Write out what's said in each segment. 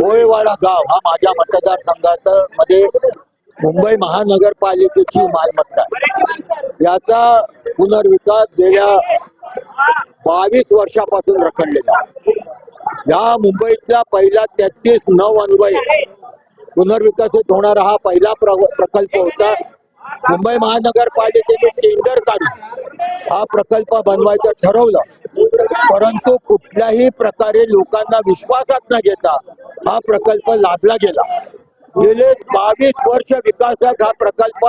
कोळेवाडा गाव हा माझ्या मतदारसंघात मध्ये मुंबई महानगरपालिकेची मालमत्ता याचा पुनर्विकास गेल्या बावीस वर्षापासून रखडलेला या मुंबईतला पहिला तेहतीस नऊ अन्वय पुनर्विकसित होणारा हा पहिला प्र- प्रकल्प होता. मुंबई महानगरपालिकेने टेंडर काढून हा प्रकल्प बनवायचं ठरवलं. परंतु कुठल्याही प्रकारे लोकांना विश्वासात न घेता हा प्रकल्प लादला गेला. गेले बावीस वर्ष विकासात हा प्रकल्प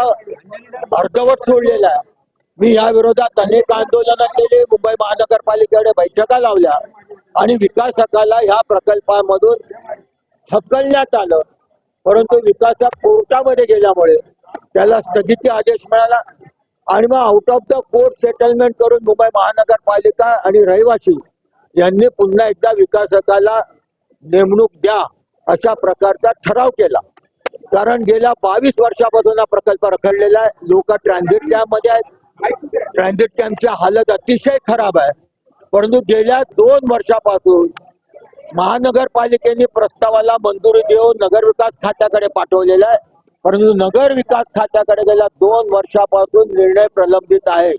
अर्धवट सोडलेला आहे. मी या विरोधात अनेक आंदोलनं केली मुंबई महानगरपालिकेकडे बैठका लावल्या आणि विकासकाला ह्या प्रकल्पामधून हकलण्यात आलं. परंतु विकासक कोर्टामध्ये गेल्यामुळे त्याला स्थगिती आदेश मिळाला. आणि मग out of the court settlement करून मुंबई महानगरपालिका आणि रहिवासी यांनी पुन्हा एकदा विकासकाला नेमणूक द्या अशा प्रकारचा ठराव केला. कारण गेल्या बावीस वर्षापासून हा प्रकल्प रखडलेला आहे. लोक ट्रान्झिट कॅम्पमध्ये आहेत. ट्रान्झिट कॅम्पची हालत अतिशय खराब आहे. परंतु गेल्या दोन वर्षापासून महानगरपालिकेने प्रस्तावाला मंजुरी देऊन नगरविकास खात्याकडे पाठवलेला आहे. परंतु नगर विकास खात्याकडे गेल्या दोन वर्षापासून निर्णय प्रलंबित आहे.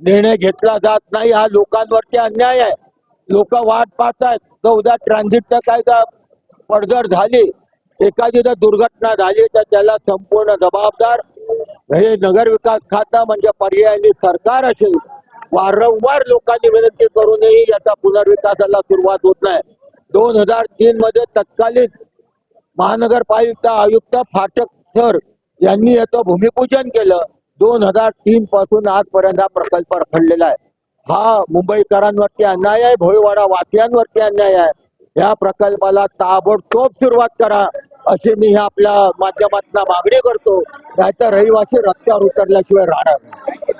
निर्णय घेतला जात नाही. हा लोकांवरती अन्याय आहे. लोक वाट पाहतात तर उद्या ट्रान्झिटचं काय का पडझड झाली. एखादी जर दुर्घटना झाली तर त्याला संपूर्ण जबाबदार हे नगर विकास खातं म्हणजे पर्यायाने सरकार असेल. वारंवार लोकांनी विनंती करूनही याचा पुनर्विकासाला सुरुवात होत नाही. दोन हजार तीन मध्ये तत्कालीन महानगरपालिका आयुक्त फाटक सर यांनी याचं भूमिपूजन केलं. दोन हजार तीन पासून आजपर्यंत हा प्रकल्प रखडलेला आहे. हा मुंबईकरांवरती अन्याय आहे भोईवाडा वासियांवरती अन्याय आहे. या प्रकल्पाला ताबडतोब सुरुवात करा अशी मी आपल्या माध्यमातून मागणी करतो. नाहीतर रहिवासी रस्त्यावर उतरल्याशिवाय राहणार